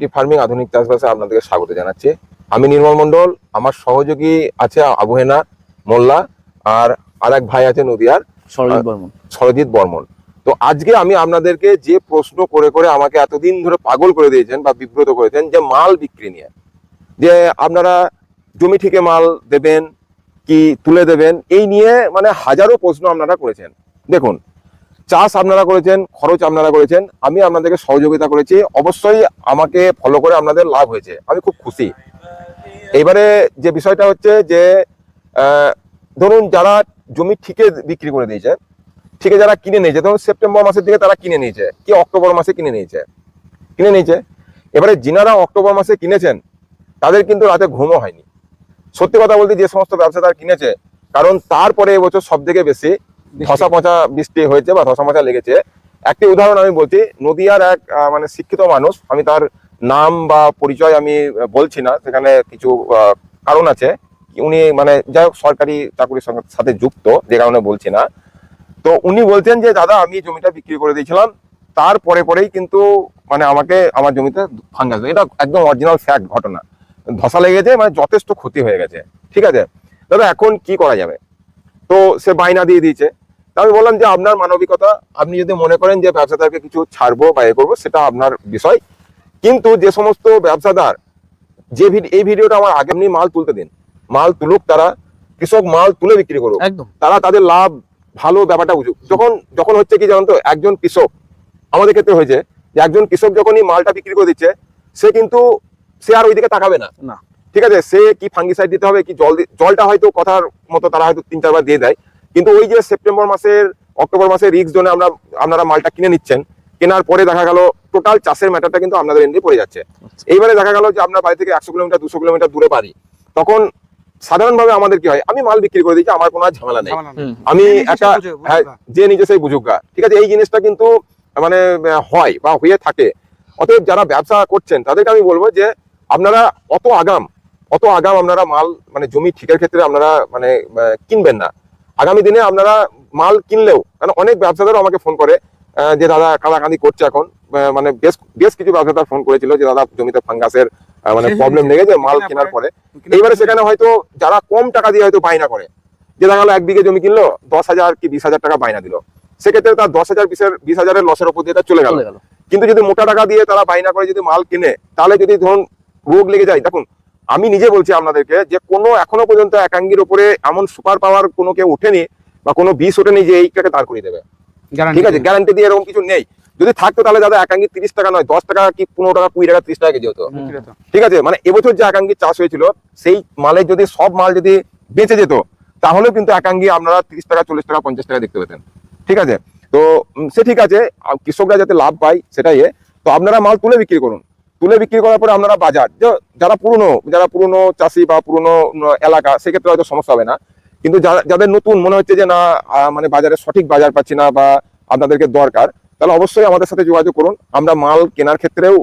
টি farming আধুনিক চাষবাসে আপনাদেরকে স্বাগত জানাচ্ছি। আমি নির্মল মন্ডল আমার সহযোগী আছে আবহেনা মোল্লা আর আর এক ভাই আছে নদিয়ার সরজিৎ বর্মন। সরজিৎ বর্মন। তো আজকে আমি আপনাদেরকে যে প্রশ্ন করে করে আমাকে এতদিন ধরে পাগল করে দিয়েছেন বা বিব্রত করেছেন যে মাল বিক্রি নিয়ে যে আপনারা জমি থেকে মাল দেবেন কি তুলে দেবেন এই নিয়ে মানে হাজারো প্রশ্ন আপনারা করেছেন। দেখুন চাষ আপনারা করেছেন, খরচ আপনারা করেছেন, আমি আপনাদেরকে সহযোগিতা করেছি। অবশ্যই আমাকে ফলো করে আপনাদের লাভ হয়েছে। আমি খুব খুশি। এবারে যে বিষয়টা হচ্ছে যে ধরুন যারা জমি ঠিকে বিক্রি করে দিয়েছে, ঠিকে যারা কিনে নিয়েছে, ধরুন সেপ্টেম্বর মাসের দিকে তারা কিনে নিয়েছে, কি অক্টোবর মাসে কিনে নিয়েছে? কিনে নিয়েছে। এবারে যিনারা অক্টোবর মাসে কিনেছেন, তাদের কিন্তু রাতে ঘুমও হয়নি। সত্যি কথা বলতে যে সমস্ত ব্যবসাদার কিনেছে, কারণ তারপরে এবছর সব থেকে বেশি ধসা পচা বৃষ্টি হয়েছে বা ধসা পচা লেগেছে। একটি উদাহরণ আমি বলছি, নদিয়ার এক মানে শিক্ষিত মানুষ, আমি তার নাম বা পরিচয় আমি বলছি না, সেখানে কিছু কারণ আছে। উনি মানে যাই হোক, সরকারি চাকরির সাথে যুক্ত, যে কারণে বলছি না। তো উনি বলছেন যে, দাদা, আমি জমিটা বিক্রি করে দিয়েছিলাম তারপরে পরেই কিন্তু মানে আমাকে, আমার জমিতে ফাঙ্গাস এটা একদম অরিজিনাল ফ্যাক্ট ঘটনা। ধসা লেগেছে মানে যথেষ্ট ক্ষতি হয়ে গেছে। ঠিক আছে? দাদা, এখন কি করা যাবে? তো সে বায়না দিয়ে দিয়েছে। তা আমি বললাম যে আপনার মানবিকতা আপনি যদি মনে করেন যে ব্যবসাদারকে কিছু ছাড়বো বা এ করব সেটা আপনার বিষয়। কিন্তু যে সমস্ত ব্যবসাদার যে এই ভিডিওটা আমার আগে আপনি মাল তুলতে দিন। মাল তুলুক তারা কৃষক মাল তুলে বিক্রি করুক। তারা তাদের লাভ ভালো ব্যাপারটা বুঝুক। যখন যখন হচ্ছে কি জানেন তো একজন কৃষক আমাদের ক্ষেত্রে হয়েছে যে একজন কৃষক যখনই মালটা বিক্রি করে দিচ্ছে সে কিন্তু সে আর ওইদিকে তাকাবে না। না। ঠিক আছে? সে কি ফাঙ্গিসাইড দিতে হবে কি জল জলটা হয়তো কথার মতো তারা হয়তো তিন চারবার দিয়ে দেয়। কিন্তু ওই যে সেপ্টেম্বর মাসের অক্টোবর মাসের রিক্স জোনে আমরা আপনারা মালটা কিনে নিচ্ছেন কেনার পরে দেখা গেল টোটাল চাষের ম্যাটারটা কিন্তু আপনাদের এন্ডে পড়ে যাচ্ছে। এইবারে দেখা গেল যে আপনার বাড়ি থেকে একশো কিলোমিটার দুশো কিলোমিটার দূরে পারি তখন সাধারণভাবে আমাদের কি হয়? আমি মাল বিক্রি করে দিচ্ছি আমার কোনো আর ঝামেলা নেই। আমি যে নিজে একটা হ্যাঁ যে নিজে সেই বুঝুক গা। ঠিক আছে এই জিনিসটা কিন্তু মানে হয় বা হয়ে থাকে। অতএব যারা ব্যবসা করছেন তাদেরকে আমি বলব যে আপনারা অত আগাম অত আগাম আপনারা মাল মানে জমি ঠিকের ক্ষেত্রে আপনারা মানে কিনবেন না। আগামী দিনে আপনারা মাল কিনলেও কারণ অনেক ব্যবসাদারও আমাকে ফোন করে যে দাদা কাদাকান্দি করছে এখন মানে বেশ বেশ কিছু ব্যবসাদার ফোন করেছিল যে দাদা জমিতে ফাঙ্গাসের মানে প্রবলেম লেগেছে মাল কেনার পরে। এইবারে সেখানে হয়তো যারা কম টাকা দিয়ে হয়তো বায়না করে যে দেখা গেলো এক বিঘে জমি কিনলো দশ হাজার কি বিশ হাজার টাকা বায়না দিল। সেক্ষেত্রে তার দশ হাজার বিশের বিশ হাজারের লসের উপর দিয়ে তার চলে গেল। চলে গেল। কিন্তু যদি মোটা টাকা দিয়ে তারা বায়না করে যদি মাল কিনে তাহলে যদি ধরুন রোগ লেগে যায় দেখুন আমি নিজে বলছি আপনাদেরকে যে কোনো এখনও পর্যন্ত একাঙ্গির উপরে এমন সুপার পাওয়ার কোনো কেউ ওঠেনি বা কোনো বিষ ওঠেনি যে এইটাকে দাঁড় করিয়ে দেবে। ঠিক আছে? গ্যারান্টি দিয়ে এরকম কিছু নেই। যদি থাকতো তাহলে দাদা একাঙ্গি তিরিশ টাকা নয় দশ টাকা কি পনেরো টাকা কুড়ি টাকা ত্রিশ টাকা কেজি হতো। ঠিক আছে? মানে এবছর যে একাঙ্গি চাষ হয়েছিল সেই মালের যদি সব মাল যদি বেঁচে যেত তাহলেও কিন্তু একাঙ্গি আপনারা তিরিশ টাকা চল্লিশ টাকা পঞ্চাশ টাকা দেখতে পেতেন। ঠিক আছে? তো সে ঠিক আছে। কৃষকরা যাতে লাভ পায় সেটাই তো আপনারা মাল তুলে বিক্রি করুন। তুলে বিক্রি করার পরে আপনারা বাজার যারা পুরনো যারা পুরনো চাষি বা পুরনো এলাকা, সেক্ষেত্রে হয়তো সমস্যা হবে না। কিন্তু যাদের নতুন মনে হচ্ছে যে না মানে বাজারে সঠিক বাজার পাচ্ছি না বা আপনাদেরকে দরকার, তাহলে অবশ্যই আমাদের সাথে যোগাযোগ করুন। আমরা মাল কেনার ক্ষেত্রেও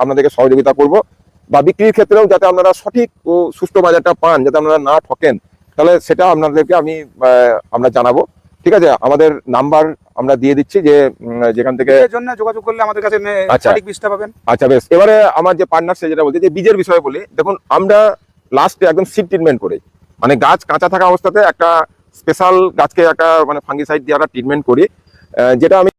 আপনাদেরকে সহযোগিতা করব বা বিক্রির ক্ষেত্রেও যাতে আপনারা সঠিক ও সুষ্ঠু বাজারটা পান, যাতে আপনারা না ঠকেন, তাহলে সেটা আপনাদেরকে আমি আমরা জানাব। ঠিক আছে আমাদের নাম্বার আমরা দিয়ে দিচ্ছি যে যেখান থেকে জন্য যোগাযোগ করলে আমাদের কাছে আচ্ছা। সঠিক বীজটা পাবেন। আচ্ছা বেশ। এবারে আমার যে পার্টনার সে যেটা বলছে যে বীজের বিষয়ে বলি দেখুন আমরা লাস্টে একদম সিড ট্রিটমেন্ট করি। মানে গাছ কাঁচা থাকা অবস্থাতে একটা স্পেশাল গাছকে একটা মানে ফাঙ্গিসাইড দিয়ে একটা ট্রিটমেন্ট করি। যেটা আমি